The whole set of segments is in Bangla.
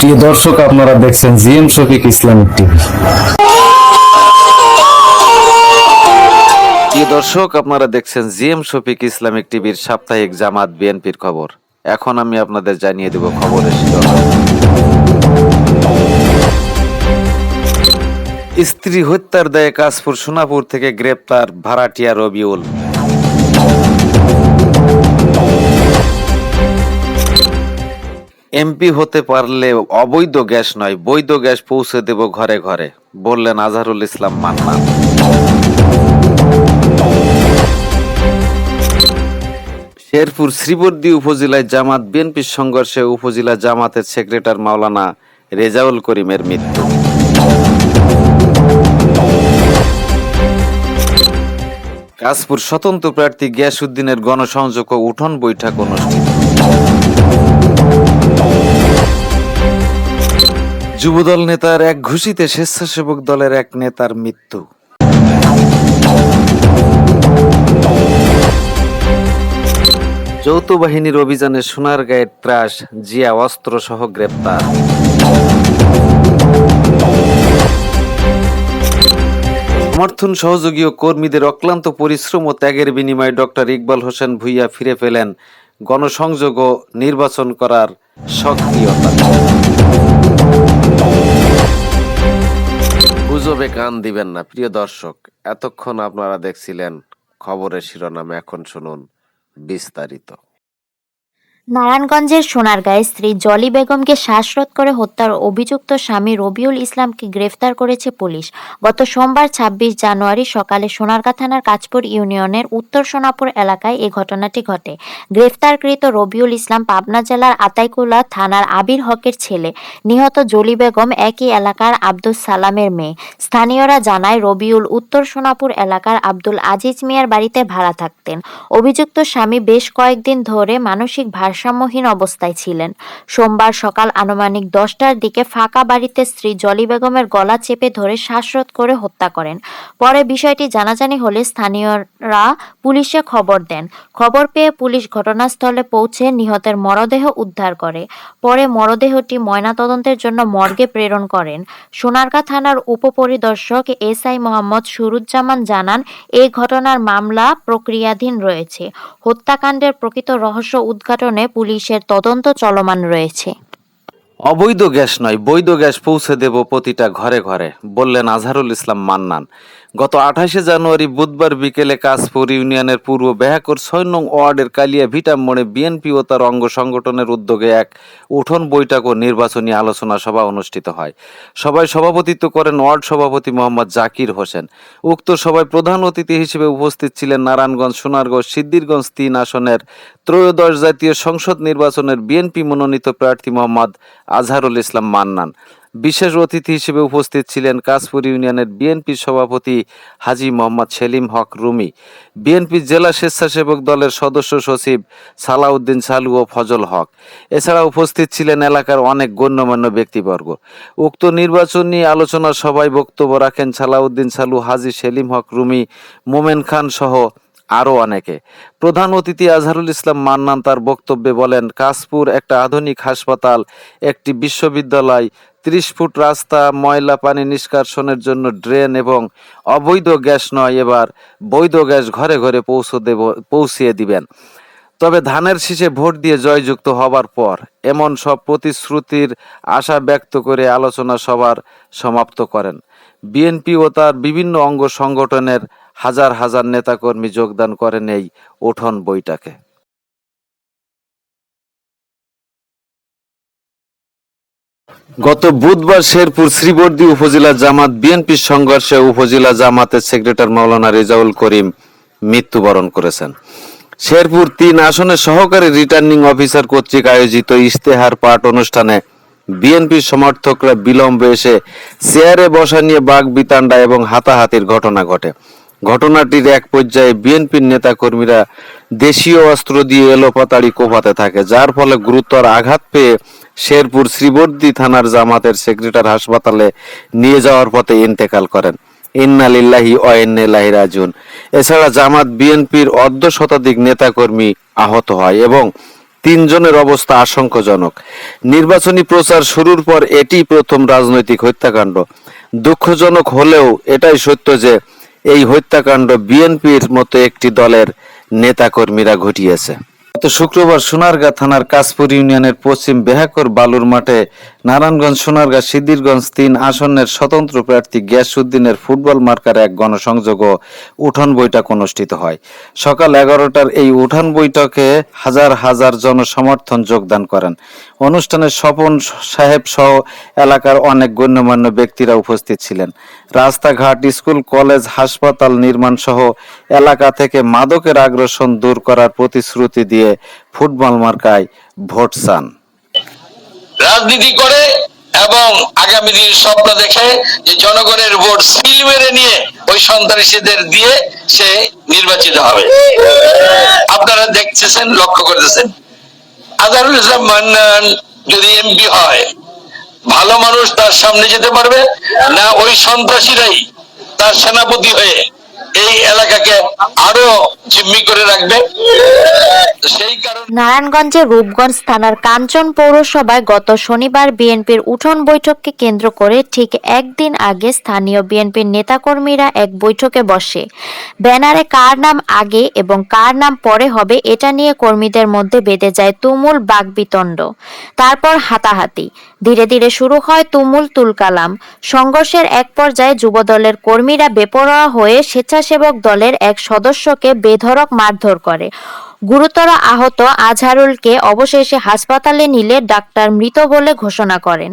প্রিয় দর্শক, আপনারা দেখছেন জিএম শফিক ইসলামিক টিভি। প্রিয় দর্শক, আপনারা দেখছেন জিএম শফিক ইসলামিক টিভির সাপ্তাহিক জামাত বিএনপির খবর। এখন আমি আপনাদের জানিয়ে দেব খবরের স্ত্রী হত্যার দায়ে কাশপুর সোনাপুর থেকে গ্রেপ্তার ভাড়াটিয়া রবিউল। এমপি হতে পারলে অবৈধ গ্যাস নয়, বৈধ গ্যাস পৌঁছে দেব ঘরে ঘরে, বললেন আজহারুল ইসলাম মান্না। শেরপুর শ্রীবর্দী উপজেলায় জামাত, বিএনপির সংঘর্ষে উপজেলা জামাতের সেক্রেটার মাওলানা রেজাউল করিমের মৃত্যু। কাশপুর স্বতন্ত্র প্রার্থী গিয়াসুদ্দিনের গণসংযোগ ও উঠোন বৈঠক অনুষ্ঠিত। যুবদল নেতার এক ঘুষিতে স্বেচ্ছাসেবক দলের এক নেতার মৃত্যু। যৌথ বাহিনীর অভিযানে সোনার সোনারগাঁয়ের ত্রাস, জিয়া অস্ত্র সহ গ্রেপ্তার। সমর্থন সহযোগী ও কর্মীদের অক্লান্ত পরিশ্রম ও ত্যাগের বিনিময়ে ডক্টর ইকবাল হোসেন ভুইয়া ফিরে পেলেন গণসংযোগ ও নির্বাচন করার সক্রিয়তা। গুজবে কান দিবেন না, প্রিয় দর্শক, এতক্ষণ আপনারা দেখছিলেন খবরের শিরোনাম, এখন শুনুন বিস্তারিত। নারায়ণগঞ্জের সোনারগাঁয়ে স্ত্রী জলি বেগমকে শ্বাসরোধ করে হত্যার অভিযুক্ত স্বামী রবিউল ইসলামকে গ্রেফতার করেছে পুলিশ। গত সোমবার ২৬ জানুয়ারি সকালে সোনারগাঁ থানার কাজপুর ইউনিয়নের উত্তর সোনাপুর এলাকায় এ ঘটনাটি ঘটে। গ্রেফতারকৃত রবিউল ইসলাম পাবনা জেলার আতাইকুলা থানার আবির হকের ছেলে। নিহত জলি বেগম একই এলাকার আব্দুল সালামের মেয়ে। স্থানীয়রা জানায়, রবিউল উত্তর সোনাপুর এলাকার আব্দুল আজিজ মিয়ার বাড়িতে ভাড়া থাকতেন। অভিযুক্ত স্বামী বেশ কয়েকদিন ধরে মানসিক ভারসাম্যহীন অবস্থায় ছিলেন। সোমবার সকাল আনুমানিক দশটার দিকে ফাঁকা বাড়িতে স্ত্রী জলি বেগমের গলা চেপে ধরে শ্বাসরোধ করে হত্যা করেন। পরে বিষয়টি জানাজানি হলে স্থানীয়রা পুলিশে খবর দেন। খবর পেয়ে পুলিশ ঘটনাস্থলে পৌঁছে নিহতের মরদেহ উদ্ধার করে। পরে মরদেহটি ময়নাতদন্তের জন্য মর্গে প্রেরণ করেন। সোনারগাঁ থানার উপপরিদর্শক এস আই মোহাম্মদ সুরুজ্জামান জানান এই ঘটনার মামলা প্রক্রিয়াধীন রয়েছে। হত্যাকাণ্ডের প্রকৃত রহস্য উদ্ঘাটনে পুলিশের তদন্ত চলমান রয়েছে। অবৈধ গ্যাস নয়, বৈধ গ্যাস পৌঁছে দেব প্রতিটা ঘরে ঘরে, বললেন আজহারুল ইসলাম মান্নান। গত আঠাশে জানুয়ারি বুধবার বিকেলে কাশপুর ইউনিয়নের পূর্ব বেহাকর ছয় নং ওয়ার্ডের কালিয়া ভিটাম মোড়ে বিএনপি ও তার অঙ্গ সংগঠনের উদ্যোগে এক উঠোন বৈঠক ও নির্বাচনী আলোচনা সভা অনুষ্ঠিত হয়। সভায় সভাপতিত্ব করেন ওয়ার্ড সভাপতি মোহাম্মদ জাকির হোসেন। উক্ত সভায় প্রধান অতিথি হিসেবে উপস্থিত ছিলেন নারায়ণগঞ্জ সোনারগঞ্জ সিদ্দিরগঞ্জ তিন আসনের ত্রয়োদশ জাতীয় সংসদ নির্বাচনের বিএনপি মনোনীত প্রার্থী মোহাম্মদ আজহারুল ইসলাম মান্নান। বিশেষ অতিথি হিসেবে উপস্থিত ছিলেন কাশপুর ইউনিয়নের বিএনপি সভাপতি হাজি মোহাম্মদ সেলিম হক রুমি, বিএনপি জেলা স্বেচ্ছাসেবক দলের সদস্য সচিব সালাউদ্দিন সালু ও ফজল হক। এছাড়া উপস্থিত ছিলেন এলাকার অনেক গণ্যমান্য ব্যক্তিবর্গ। উক্ত নির্বাচন নিয়ে আলোচনা সভায় বক্তব্য রাখেন সালাউদ্দিন সালু, হাজি সেলিম হক রুমি, মোমেন খান সহ আরও অনেকে। প্রধান অতিথি আজহারুল ইসলাম মান্নান তার বক্তব্যে বলেন কাশপুর একটা আধুনিক হাসপাতাল, একটি বিশ্ববিদ্যালয়, ত্রিশ ফুট রাস্তা, ময়লা পানি নিষ্কাশনের জন্য ড্রেন এবং অবৈধ গ্যাস নয়, এবার বৈধ গ্যাস ঘরে ঘরে পৌঁছে দেব, পৌঁছিয়ে দিবেন। তবে ধানের শীষে ভোট দিয়ে জয়যুক্ত হবার পর এমন সব প্রতিশ্রুতির আশা ব্যক্ত করে আলোচনা সভার সমাপ্ত করেন। বিএনপি ও তার বিভিন্ন অঙ্গ সংগঠনের হাজার হাজার নেতাকর্মী যোগদান করেন এই উঠোন বৈঠকে গত বুধবার শেরপুর শ্রীবর্দী উপজেলা জামাত বিএনপির সংঘর্ষে উপজেলা জামাতের সেক্রেটারি মাওলানা রেজাউল করিম মৃত্যুবরণ করেছেন। শেরপুর তিন আসনের সহকারী রিটার্নিং অফিসার কর্তৃক আয়োজিত ইশতেহার পাঠ অনুষ্ঠানে বিএনপির সমর্থকরা বিলম্বে এসে চেয়ারে বসা নিয়ে বাঘ, বিতান্ডা এবং হাতাহাতির ঘটনা ঘটে। ঘটনাটির এক পর্যায়ে বিএনপির নেতাকর্মীরা দেশীয় অস্ত্র দিয়ে এলোপাতাড়ি কোপাতে থাকে, যার ফলে গুরুতর আঘাত পেয়ে শেরপুর শ্রীবর্দী থানার জামাতের সেক্রেটার হাসপাতালে নিয়ে যাওয়ার পথে ইন্তেকাল করেন। ইন্নালিল্লাহি অয়েন্নেলাহি রাজুন এছাড়া জামাত বিএনপির অর্ধ শতাধিক নেতাকর্মী আহত হয় এবং তিনজনের অবস্থা আশঙ্কাজনক। নির্বাচনী প্রচার শুরুর পর এটি প্রথম রাজনৈতিক হত্যাকাণ্ড। দুঃখজনক হলেও এটাই সত্য যে এই হত্যাকাণ্ড বিএনপির মতো একটি দলের নেতাকর্মীরা ঘটিয়েছে। গত শুক্রবার সোনারগাঁ থানার কাশপুর ইউনিয়নের পশ্চিম বেহাকর বালুর মাঠে নারায়ণগঞ্জ, সোনারগাঁ সিদ্দিরগঞ্জ তিন আসনের স্বতন্ত্র প্রার্থী গিয়াসউদ্দিনের ফুটবল মার্কার এক গণসংযোগ উঠোন বৈঠক অনুষ্ঠিত হয়। সকাল এগারোটার এই উঠান বৈঠকে হাজার হাজার জনসমর্থন যোগদান করেন। অনুষ্ঠানে স্বপন সাহেব সহ এলাকার অনেক গণ্যমান্য ব্যক্তিরা উপস্থিত ছিলেন। রাস্তাঘাট, স্কুল, কলেজ, হাসপাতাল নির্মাণ সহ এলাকা থেকে মাদকের আগ্রাসন দূর করার প্রতিশ্রুতি দিয়ে ফুটবল মার্কায় ভোট চান। রাজনীতি করে এবং আগামী দিন স্বপ্ন দেখে যে জনগণের ভোট সিল মেরে নিয়ে ওই সন্ত্রাসীদের দিয়ে সে নির্বাচিত হবে। আপনারা দেখতেছেন, লক্ষ্য করতেছেন? আজারুল ইসলাম মান্নান যদি এমপি হয়, ভালো মানুষ তার সামনে যেতে পারবে? না ওই সন্ত্রাসীরাই তার সেনাপতি হয়ে এই এলাকাকে আরও জিম্মি করে রাখবে। সেই কারণে নারায়ণগঞ্জের রূপগঞ্জ থানার কাঞ্চন পৌরসভায় গত শনিবার বিএনপির উঠোন বৈঠককে কেন্দ্র করে ঠিক একদিন আগে স্থানীয় বিএনপির নেতাকর্মীরা এক বৈঠকে বসে। ব্যানারে কার নাম আগে এবং কার নাম পরে হবে এটা নিয়ে কর্মীদের মধ্যে বেঁধে যায় তুমুল বাগবিতণ্ড। তারপর হাতাহাতি। ধীরে ধীরে শুরু হয় তুমুল তুলকালাম। সংঘর্ষের এক পর্যায়ে যুবদলের কর্মীরা বেপরোয়া হয়ে স্বেচ্ছাসেবক দলের এক সদস্যকে বেধরক মারধর করে। গুরুতর আহত আজহারুলকে অবশেষে হাসপাতালে নিলে ডাক্তার মৃত বলে ঘোষণা করেন।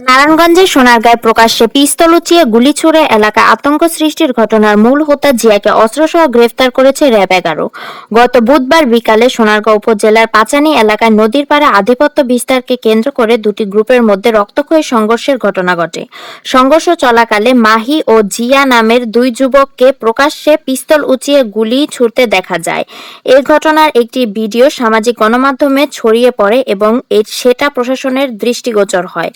নারায়ণগঞ্জের সোনারগাঁয় প্রকাশ্যে পিস্তল উঁচিয়ে গুলি ছুড়ে এলাকায় আতঙ্ক সৃষ্টির ঘটনার মূল হোতা জিয়াকে অস্ত্রসহ গ্রেফতার করেছে র্যাব এগারো। গত বুধবার বিকালে সোনারগাঁও উপজেলার পাচানি এলাকায় নদীর পাড়ে আধিপত্য বিস্তারকে কেন্দ্র করে দুটি গ্রুপের মধ্যে রক্তক্ষয়ী সংঘর্ষের ঘটনা ঘটে। সংঘর্ষ চলাকালে মাহি ও জিয়া নামের দুই যুবককে প্রকাশ্যে পিস্তল উঁচিয়ে গুলি ছুড়তে দেখা যায়। এ ঘটনার একটি ভিডিও সামাজিক গণমাধ্যমে ছড়িয়ে পড়ে এবং সেটা প্রশাসনের দৃষ্টিগোচর হয়।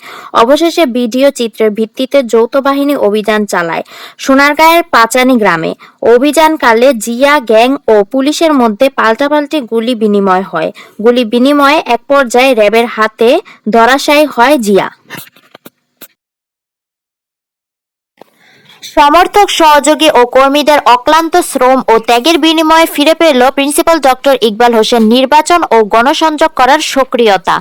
অবশেষে ভিডিও চিত্রের ভিত্তিতে যৌথ বাহিনী অভিযান চালায় সোনারগাঁয়ের পাচানি গ্রামে। অভিযানকালে জিয়া, গ্যাং ও পুলিশের মধ্যে পাল্টাপাল্টি গুলি বিনিময় হয়। গুলি বিনিময়ে এক পর্যায়ে র্যাবের হাতে ধরাশায়ী হয় জিয়া। সমর্থক সহযোগী ও কর্মীদের অক্লান্ত শ্রম ও ত্যাগের বিনিময়ে ফিরে পেল প্রিন্সিপাল ডক্টর ইকবাল হোসেন। নির্বাচন ও গণসংযোগ করার সক্রিয়তা।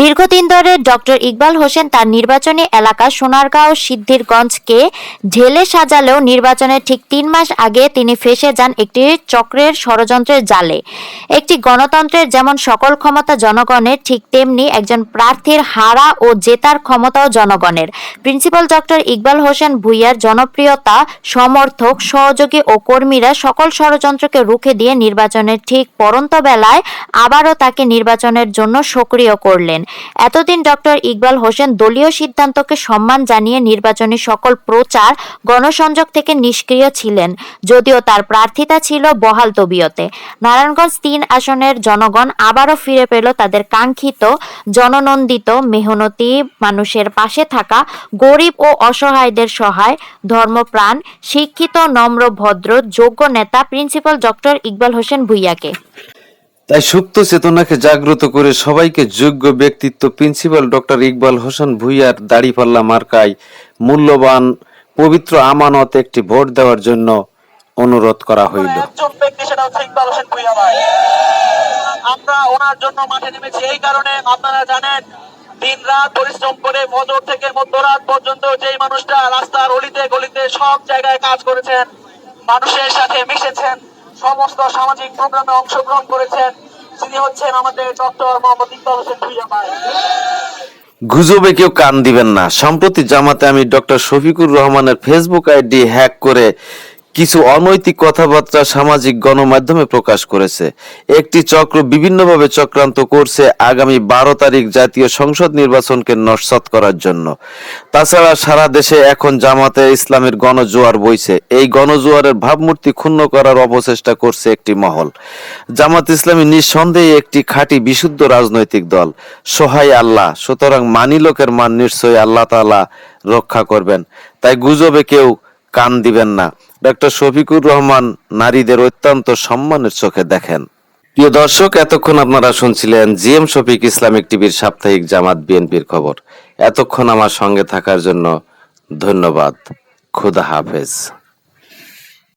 দীর্ঘদিন ধরে ডক্টর ইকবাল হোসেন তার নির্বাচনী এলাকা সোনারগাঁও, সিদ্ধিরগঞ্জকে ঢেলে সাজালেও নির্বাচনের ঠিক তিন মাস আগে তিনি ফেসে যান একটি চক্রের ষড়যন্ত্রের জালে। একটি গণতন্ত্রের যেমন সকল ক্ষমতা জনগণের, ঠিক তেমনি একজন প্রার্থীর হারা ও জেতার ক্ষমতাও জনগণের। প্রিন্সিপাল ডক্টর ইকবাল হোসেন ভুইয়ার জনপ্রিয়তা সমর্থক, সহযোগী ও কর্মীরা সকল ষড়যন্ত্রকে রুখে দিয়ে নির্বাচনের ঠিক পরন্ত বেলায় আবারও তাকে নির্বাচনের জন্য সক্রিয় করলেন। এতদিন ডক্টর ইকবাল হোসেন দলীয় সিদ্ধান্তকে সম্মান জানিয়ে নির্বাচনী সকল প্রচার, গণসংযোগ থেকে নিষ্ক্রিয় ছিলেন, যদিও তার প্রার্থিতা ছিল বহাল তবিয়তে। নারায়ণগঞ্জ তিন আসনের জনগণ আবারও ফিরে পেল তাদের কাঙ্ক্ষিত, জননন্দিত, মেহনতি মানুষের পাশে থাকা গরিব ও অসহায়দের সহায় ধর্মপ্রাণ শিক্ষিত নম্র ভদ্র যোগ্য নেতা প্রিন্সিপাল ডক্টর ইকবাল হোসেন ভুইয়াকে। তাই সুপ্ত চেতনাকে জাগ্রত করে সবাইকে যোগ্য ব্যক্তিত্ব প্রিন্সিপাল ডক্টর ইকবাল হোসেন ভুইয়ার দাড়িপাল্লা মার্কায় মূল্যবান পবিত্র আমানত একটি ভোট দেওয়ার জন্য অনুরোধ করা হইল। একজন ব্যক্তি সেটা হচ্ছে ইকবাল হোসেন ভুইয়া ভাই। আমরা ওনার জন্য মাঠে নেমেছি এই কারণে আপনারা জানেন দিন রাত পরিশ্রম করে ফজর থেকে মধ্যরাত পর্যন্ত যেই মানুষটা রাস্তার অলিতে গলিতে সব জায়গায় কাজ করেছেন, মানুষের সাথে মিশেছেন, সমস্ত সামাজিক প্রোগ্রামে অংশগ্রহণ করেছেন, তিনি হচ্ছেন আমাদের ডক্টর মোহাম্মদ ইকবাল হোসেন ভুইয়া ভাই। গুজবে কেউ কান দিবেন না। সম্প্রতি জামাতে আমি ডক্টর শফিকুর রহমানের ফেসবুক আইডি হ্যাক করে কিছু অনৈতিক কথাবার্তা সামাজিক গণমাধ্যমে প্রকাশ করেছে। একটি চক্র বিভিন্নভাবে চক্রান্ত করছে আগামী বারো তারিখ জাতীয় সংসদ নির্বাচনকে নস্বাত করার জন্য। তাছাড়া সারা দেশে এখন জামাতে ইসলামের গণজোয়ার বইছে। এই গণজোয়ারের ভাবমূর্তি ক্ষুণ্ণ করার অপচেষ্টা করছে একটি মহল। জামাত ইসলামী নিঃসন্দেহে একটি খাঁটি বিশুদ্ধ রাজনৈতিক দল। সহায় আল্লাহ, সুতরাং মানি লোকের মান নিশ্চয়ই আল্লাহ তাআলা রক্ষা করবেন। তাই গুজবে কেউ কান দিবেন না। ডক্টর শফিকুর রহমান নারীদের অত্যন্ত সম্মানের চোখে দেখেন। প্রিয় দর্শক, এতক্ষণ আপনারা শুনছিলেন জি এম শফিক ইসলামিক টিভির সাপ্তাহিক জামাত বিএনপির খবর। এতক্ষণ আমার সঙ্গে থাকার জন্য ধন্যবাদ। খুদা হাফেজ।